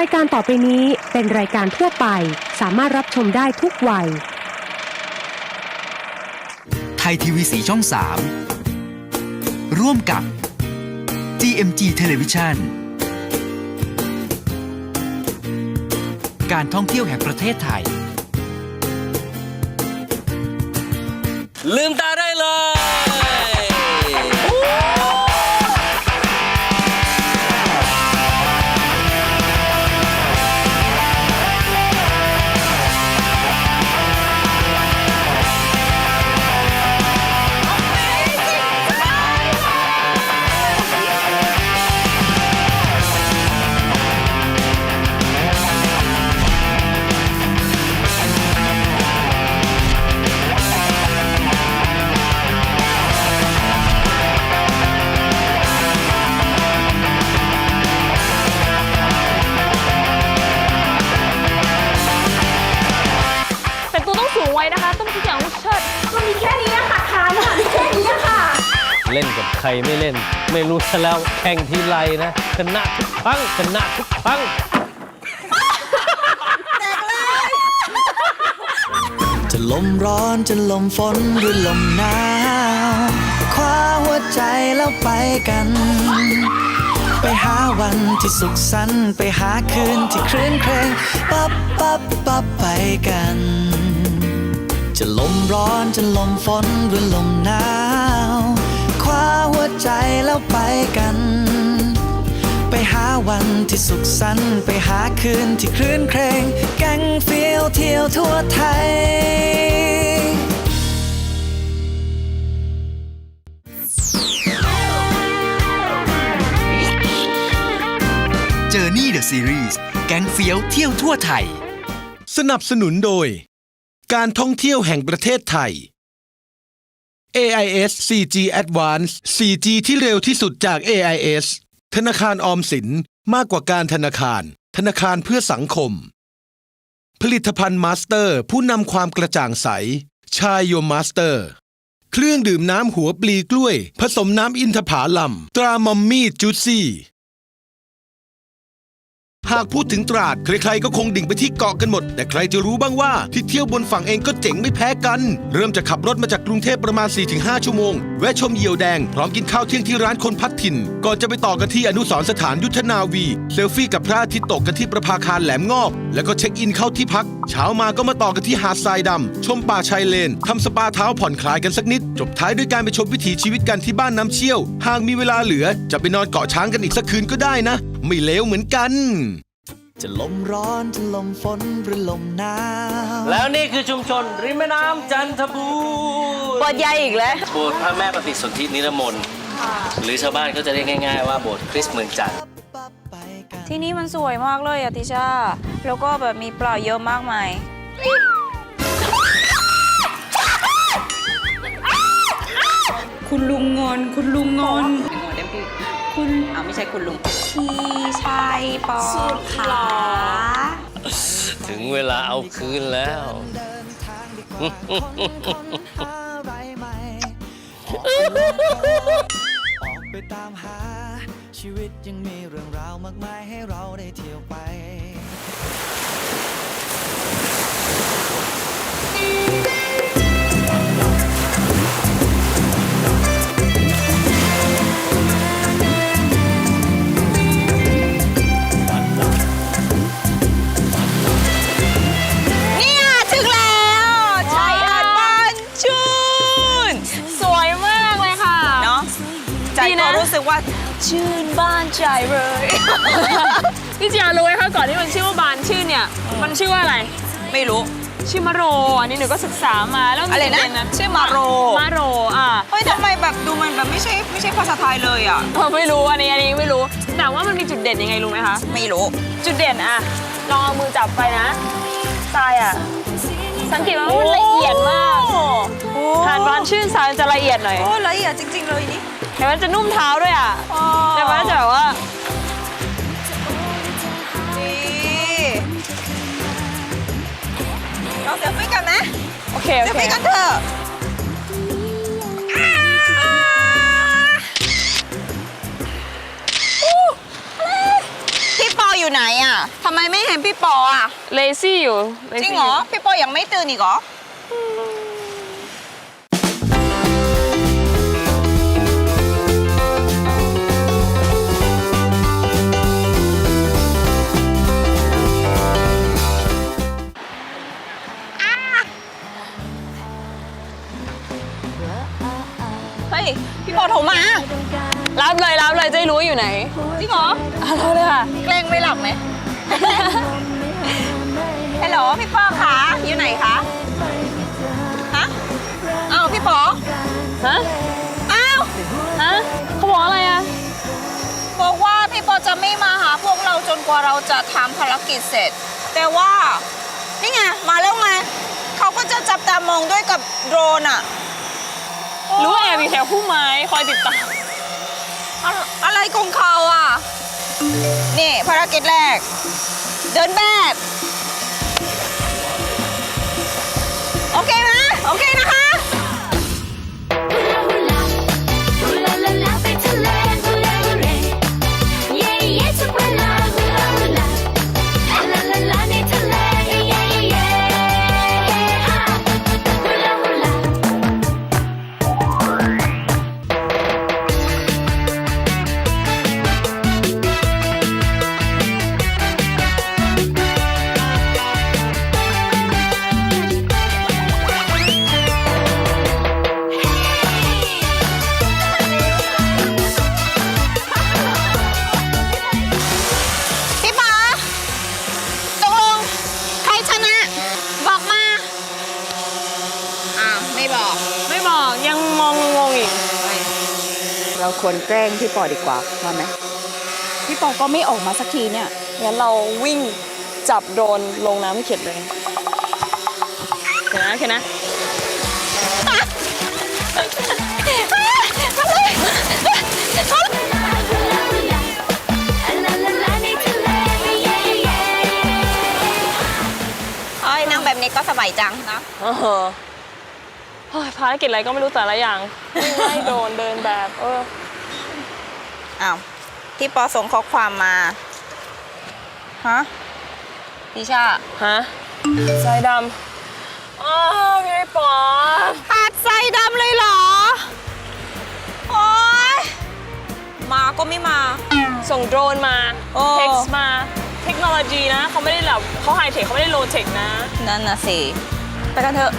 รายการต่อไปนี้เป็นรายการทั่วไป สามารถรับชมได้ทุกวัย ไทยทีวีสีช่อง 3 ร่วมกับ GMG Television การท่องเที่ยวแห่งประเทศไทย ลืมตาได้ เล่นกับใครไม่เล่น ไม่รู้ซะแล้วแข่งทีไรนะชนะทุกครั้งชนะทุกครั้งจะลมร้อนจะลมฝนหรือลมหนาวคว้าหัวใจแล้วไปกัน ไปหาวันที่สุขสันต์ไปหาคืนที่คลื่นเครงปับปับปับไปกัน จะลมร้อนจะลมฝนหรือลมหนาว หัวใจแล้วไปกัน ไปหาวันที่สุขสันต์ไปหาคืนที่คลื่นเครงแก๊งเฟียวเที่ยวทั่วไทย Journey the Series แก๊งเฟี้ยวเที่ยวทั่วไทย สนับสนุนโดย การท่องเที่ยวแห่งประเทศไทย AIS 4G Advance 4G ที่เร็วที่สุดจาก AIS ธนาคารออมสินมากกว่าการธนาคาร ธนาคารเพื่อสังคม ผลิตภัณฑ์มาสเตอร์ ผู้นำความกระจ่างใส ชายโยมาสเตอร์ เครื่องดื่มน้ำหัวปลีกล้วย ผสมน้ำอินทผลัม ตรามอมมี่จูซี่ หากพูดถึงตราดใครๆก็คงดิ่งไปที่เกาะกันหมด แต่ใครจะรู้บ้างว่าที่เที่ยวบนฝั่งเองก็เจ๋งไม่แพ้กัน เริ่มจากขับรถมาจากกรุงเทพประมาณ 4-5 ชั่วโมง แวะชมเหยี่ยวแดง พร้อมกินข้าวเที่ยงที่ร้านคนพัดถิ่น ก่อนจะไปต่อกันที่อนุสรณ์สถานยุทธนาวี เซลฟี่กับพระอาทิตย์ตกกันที่ประภาคารแหลมงอบ แล้วก็เช็คอินเข้าที่พัก เช้ามาก็มาต่อกันที่หาดทรายดำชมป่าชายเลนทำสปาเท้าผ่อนคลายกันสักนิด จบท้ายด้วยการไปชมวิถีชีวิตกันที่บ้านน้ำเชี่ยว หากมีเวลาเหลือ จะไปนอนเกาะช้างกันอีกสักคืนก็ได้นะ ไม่เลวเหมือนกัน จะลมร้อนจะลมฝนหรือลมหนาวแล้วนี่คือชุมชนริมแม่น้ำจันทบูรณ์ปวดใหญ่อีกแล้วโบสถ์พระแม่ปฏิสนธินิรมนต์หรือชาวบ้านก็จะเรียกง่าย ๆว่าโบสถ์คริสต์เมืองจันทร์ปับไปกัน ที่นี่มันสวยมากเลยอะติชา แล้วก็แบบมีปลาเยอะมากมาย คุณลุงงอน คุณลุงงอนคุณเอาไม่ใช่คุณลุง พี่ชายปอขาถึงเวลาเอาคืนแล้วเดินทางดีกว่าค้นหาอะไรใหม่ออกไปตามหา ชีวิตยังมีเรื่องราวมากมายให้เราได้เที่ยวไป นบ้านใจเลยพี่เจียรู้ไหมคะก่อนที่มันชื่อว่าบานชื่อเนี่ย มันชื่อว่าอะไร ไม่รู้ ชื่อมะโรอันนี้หนูก็ศึกษามาแล้วมัอะไรนะจเป็ชื่อมาโรมะโรอะเฮ้ยทำไมแบบดูมันแบบไม่ใช่ไม่ใช่ภาษาไทยเลยอะเออไม่รู้อันนี้อันนี้ไม่รู้แต่ว่ามันมีจุดเด่นยังไงรู้ไหมคะไม่รู้จุดเด่นอะลองเอามือจับไปนะทรายอะสังเกตว่ามันละเอียดมากโอ้หาดบานชื่นทรายมันจะละเอียดหน่อยโอ้ละเอียดจริง ๆ เลยนี่เห็นมันจะนุ่มเท้าด้วยอะอ๋อแต่ว่าจะแบบว่านี่เราเซลฟี่กันไหมโอเคเซโอลเคฟี่กันเถอะพี่ปออยู่อยู่ไหนอะทำไมไม่เห็นพี่ปออะ เลซี่อยู่ lazy จริงเหรอพี่ปอยังไม่ตื่นอีกเหรอ จะได้รู้ว่าอยู่ไหนจริงเหรออะรับเลยค่ะ เกรงไม่หลับไหม ฮัลโหลพี่ปอคะอยู่ไหนคะฮะอ้าวพี่ปอฮะ อ้าวฮะเขาบอกอะไรอะ บอกว่าพี่ปอจะไม่มาหาพวกเราจนกว่าเราจะทำภารกิจเสร็จ แต่ว่านี่ไงมาแล้วไงเขาก็จะจับตามองด้วยกับโดรนอะ รู้ว่าแอบอยู่แถวพุ่มไม้คอยติดตาม อะอะไรของเขาอะ นี่ภารกิจแรก เดินแบบ บอก ไม่บอกยังมองงงๆอีกเราควรแกล้งพี่ปอดีกว่าว่าไหมพี่ปอก็ไม่ออกมาสักทีเนี่ยงั้นเราวิ่งจับโดรนลงน้ำให้เข็ดเลยเห็นนะเห็นนะลาลาลาในทะเลเย่เย่เอ้ยนั่งแบบนี้ก็สบายจังนะ เออเฮ้ยภารกิจอะไรก็ไม่รู้แต่ละอย่างวิ่งไล่โดรนเดินแบบ เออ อ้าวพี่ปอส่งข้อความมาฮะพี่ชาฮะใจดำอ้าวพี่ป๋อขาดใจดำเลยเหรอ โอ๊ย มาก็ไม่มา ส่งโดรนมาโอ้ เท็กซ์มาเทคโนโลยีนะเขาไม่ได้แบบเขาไฮเทคเขาไม่ได้โลเทคนะ นั่นน่ะสิ ไปกันเถอะ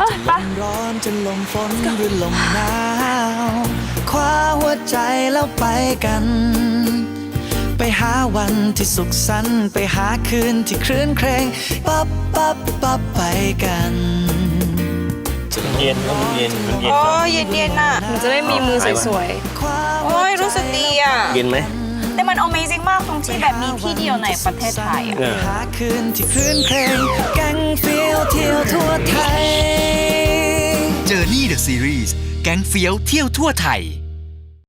เฮ้ยไปลมร้อนจะลมฝนหรือลมหนาวคว้าหัวใจแล้วไปกัน ไปหาวันที่สุขสันต์ไปหาคืนที่ครื้นเครงปับปับปับไปกันเย็นก็มันเย็นมันเย็นโอ้ยเย็นๆน่ะ มันจะได้มีมือสวยคว้าโอ้ยรู้สึกดีอะ เย็นไหม แต่มัน Amazing มากตรงที่แบบมีที่เดียวในประเทศไทยอะไปหาคืนที่ครื้นเครงแกังเฟียวเที่ยวทั่วไทย Journey the Series แก๊งเฟี้ยวเที่ยวทั่วไทย